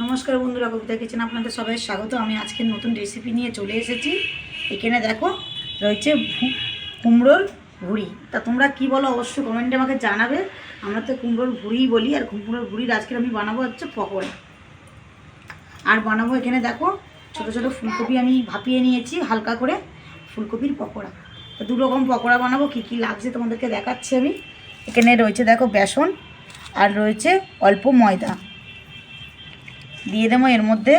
নমস্কার বন্ধুরা, কবিতা কিচেন আপনাদের সবাই স্বাগত। আমি আজকে নতুন রেসিপি নিয়ে চলে এসেছি। এখানে দেখো, রয়েছে কুমড়োর ভুড়ি তা তোমরা কি বলো, অবশ্যই কমেন্টে আমাকে জানাবে। আমরা তো কুমড়োর ভুড়িই বলি, আর কুমড়োর ভুড়ির আজকে আমি বানাবো হচ্ছে পকোড়া। আর বানাবো এখানে দেখো, ছোটো ছোটো ফুলকপি আমি ভাপিয়ে নিয়েছি, হালকা করে ফুলকপির পকোড়া। তো দু রকম পকোড়া বানাবো, কী কী লাগছে তোমাদেরকে দেখাচ্ছি আমি। এখানে রয়েছে দেখো বেসন, আর রয়েছে অল্প ময়দা। দিয়ে দেবো এর মধ্যে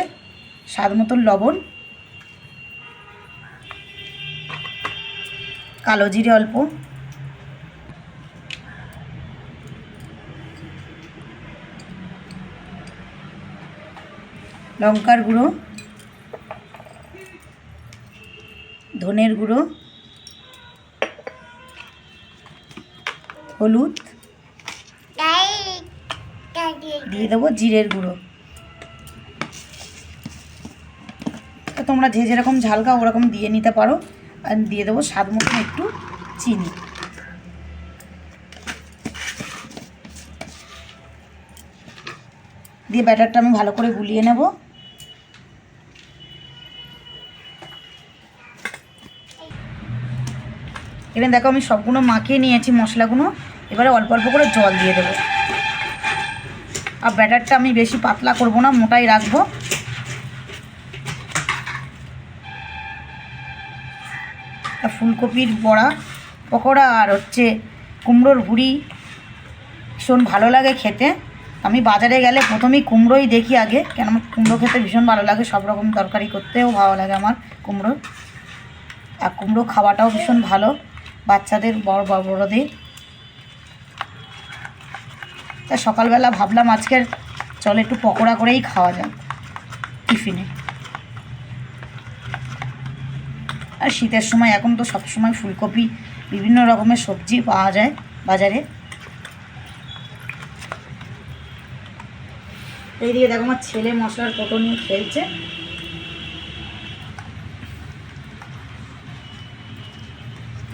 স্বাদ মতন লবণ কালো জিরে অল্প লঙ্কার গুঁড়ো ধনের গুঁড়ো হলুদ দিয়ে দেবো জিরের গুঁড়ো। তোমরা যে যেরকম ঝাল খাও, ওরকম দিয়ে নিতে পারো। আর দিয়ে দেবো স্বাদ মতন একটু চিনি। দিয়ে ব্যাটারটা আমি ভালো করে গুলিয়ে নেব। এখানে দেখো আমি সবগুলো মাখিয়ে নিয়েছি মশলাগুলো। এবারে অল্প অল্প করে জল দিয়ে দেবো। আর ব্যাটারটা আমি বেশি পাতলা করব না, মোটাই রাখব। ফুলকপির বড়া, পকোড়া আর হচ্ছে কুমড়োর ভুড়ি ভীষণ ভালো লাগে খেতে। আমি বাজারে গেলে প্রথমেই কুমড়োই দেখি আগে কেন আমার কুমড়ো খেতে ভীষণ ভালো লাগে, সব রকম তরকারি করতেও ভালো লাগে আমার কুমড়ো। আর কুমড়ো খাওয়াটাও ভীষণ ভালো, বাচ্চাদের, বড় বড়, বড়দের। তা সকালবেলা ভাবলাম আজকের চল একটু পকোড়া করেই খাওয়া যাক, টিফিনে। আর শীতের সময় এখন তো সবসময় ফুলকপি, বিভিন্ন রকমের সবজি পাওয়া যায় বাজারে। এইদিকে দেখো আমার ছেলে মশলার কোটো নিয়ে খেলছে।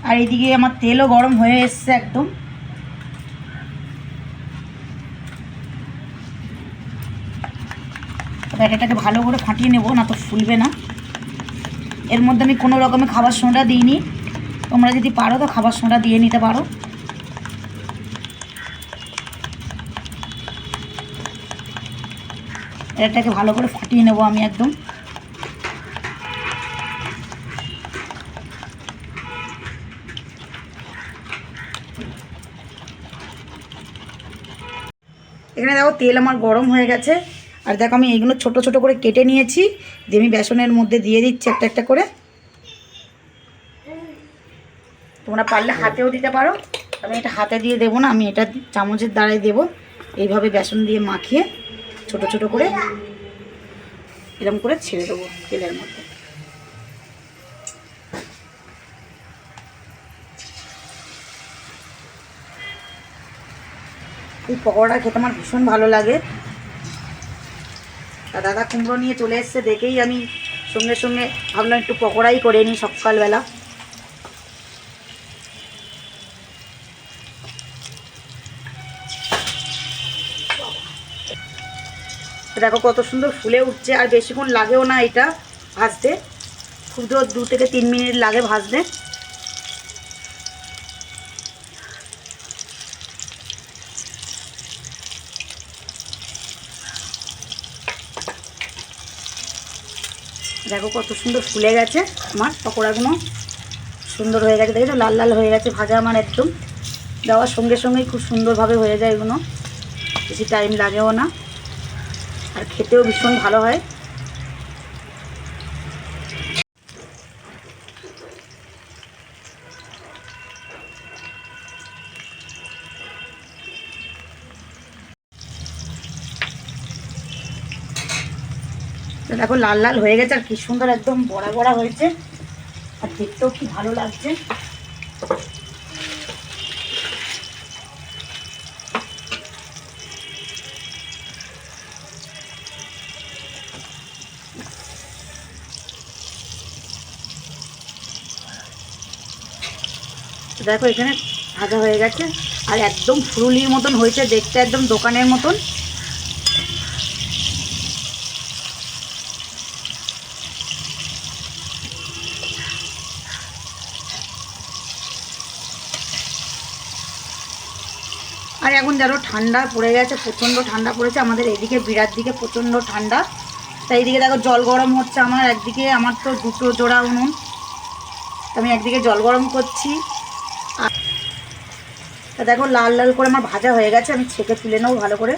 আর এইদিকে আমার তেলও গরম হয়ে এসছে একদম। ব্যাটাটাকে ভালো করে ফাটিয়ে নেব, না তো ফুলবে না। এর মধ্যে আমি কোনো রকমের খাবার সোডা দিইনি। তোমরা যদি পারো তো খাবার সোডা দিয়ে নিতে পারো। এটাকে ভালো করে ফাটিয়ে নেব আমি একদম। এখানে দেখো তেল আমার গরম হয়ে গেছে। আর দেখো আমি এইগুলো ছোট ছোট করে কেটে নিয়েছি। দিয়ে আমি বেসনের মধ্যে দিয়ে দিচ্ছি একটা একটা করে। তোমরা পারলে হাতেও দিতে পারো। আমি এটা হাতে দিয়ে দেবো না, আমি এটা চামচের দ্বারাই দেবো। এইভাবে বেসন দিয়ে মাখিয়ে ছোট ছোট করে এরকম করে ছেড়ে দেবো তেলের মধ্যে। এই পকোড়া খেতে আমার ভীষণ ভালো লাগে। তা দাদা কুমড়ো নিয়ে চলে এসছে, দেখেই আমি সঙ্গে সঙ্গে ভাবলাম একটু পকোড়াই করে নিই সকালবেলা। দেখো কত সুন্দর ফুলে উঠছে, আর বেশিক্ষণ লাগেও না এটা ভাজতে। খুব দু থেকে তিন মিনিট লাগে ভাজতে। দেখো কত সুন্দর ফুলে গেছে আমার পকোড়াগুলো। সুন্দর হয়ে গেছে, দেখেছ? লাল লাল হয়ে গেছে, ভাজা আমার একদম। দেওয়ার সঙ্গে সঙ্গেই খুব সুন্দরভাবে হয়ে যায় এগুলো। বেশি টাইম লাগেও না। আর খেতেও ভীষণ ভালো হয়। তো দেখো, লাল লাল হয়ে গেছে, আর কি সুন্দর একদম বড়া বড়া হয়েছে। আর দেখতেও কি ভালো লাগছে। দেখো, এখানে ভাজা হয়ে গেছে, আর একদম ফুরুলির মতন হয়েছে, দেখতে একদম দোকানের মতন। আর এখন যারও ঠান্ডা পড়ে গেছে, প্রচণ্ড ঠান্ডা পড়েছে। আমাদের এদিকে বিরাট দিকে প্রচণ্ড ঠান্ডা। তাই এইদিকে দেখো জল গরম হচ্ছে আমার, একদিকে আমার তো দুটো জোড়া উনুন। আমি একদিকে জল গরম করছি। তা দেখো লাল লাল করে আমার ভাজা হয়ে গেছে, আমি ছেঁকে তুলে নেব ভালো করে।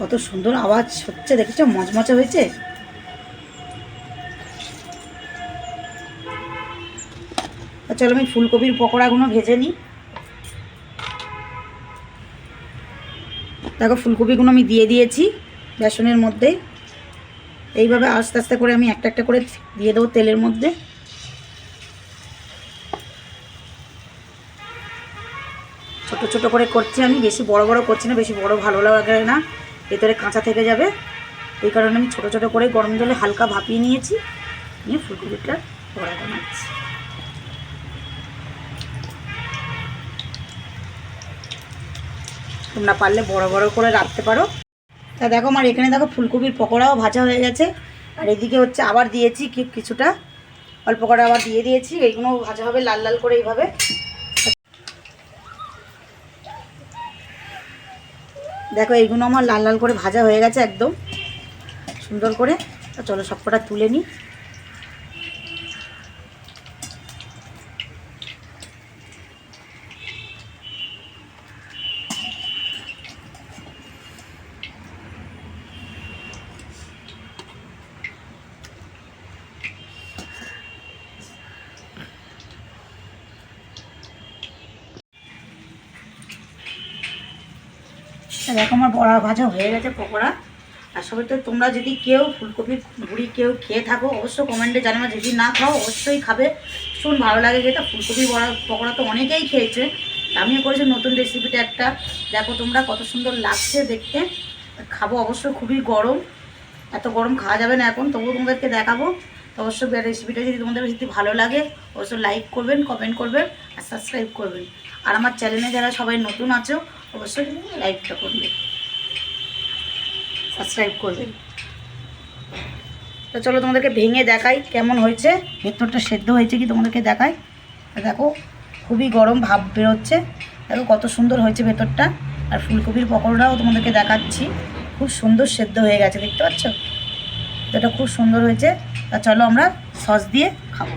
কত সুন্দর আওয়াজ হচ্ছে, দেখেছ? মচমচে হয়েছে। চলো আমি ফুলকপির পকোড়াগুলো ভেজে নিই। দেখো, ফুলকপিগুলো আমি দিয়ে দিয়েছি বেসনের মধ্যে। এইভাবে আস্তে আস্তে করে আমি একটা একটা করে দিয়ে দেবো তেলের মধ্যে। ছোট ছোট করে করছি আমি, বেশি বড় বড় করছি না, বেশি বড় ভালো লাগে না, ভেতরে কাঁচা থেকে যাবে। এই কারণে আমি ছোট ছোট করে গরম জলে হালকা ভাপিয়ে নিয়েছি, নিয়ে ফুলকপিটা পড়া বানাচ্ছি। তোমরা পারলে বড় বড় করে রাখতে পারো। তা দেখো আমার এখানে দেখো ফুলকপির পকোড়াও ভাজা হয়ে গেছে। আর এদিকে হচ্ছে আবার দিয়েছি কিছুটা। অল্প করে আবার দিয়ে দিয়েছি। এইগুলো ভাজা হবে লাল লাল করে এইভাবে। দেখো এইগুলো আমার লাল লাল করে ভাজা হয়ে গেছে একদম। সুন্দর করে। চলো সবকটা তুলে নিই। দেখো আমার বড়া ভাজা হয়ে গেছে পকোড়া। আর সবাই তো তোমরা যদি কেউ ফুলকপির ভুড়ি কেউ খেয়ে থাকো অবশ্যই কমেন্টে জানাবে, যদি না খাও, অবশ্যই খাবে। ভীষণ ভালো লাগে যেটা ফুলকপি বড়া, পকোড়া তো অনেকেই খেয়েছে। আমিও করেছি, নতুন রেসিপিটা একটা। দেখো তোমরা কত সুন্দর লাগছে দেখতে। খাব অবশ্যই খুবই গরম। এত গরম খাওয়া যাবে না এখন, তবুও তোমাদেরকে দেখাবো। তো অবশ্যই রেসিপিটা যদি তোমাদের যদি ভালো লাগে অবশ্যই লাইক করবেন কমেন্ট করবেন, আর সাবস্ক্রাইব করবেন। আর আমার চ্যানেলে যারা সবাই নতুন আছো অবশ্যই লাইকটা করবে। সাবস্ক্রাইব করবেন তো চলো তোমাদেরকে ভেঙে দেখাই কেমন হয়েছে। ভেতরটা সেদ্ধ হয়েছে কি তোমাদেরকে দেখাই। দেখো, খুবই গরম ভাব বেরোচ্ছে। দেখো কত সুন্দর হয়েছে ভেতরটা। আর ফুলকপির পকোড়াও তোমাদেরকে দেখাচ্ছি। খুব সুন্দর সেদ্ধ হয়ে গেছে, দেখতে পাচ্ছ? এটা খুব সুন্দর হয়েছে। তা চলো আমরা সস দিয়ে খাব।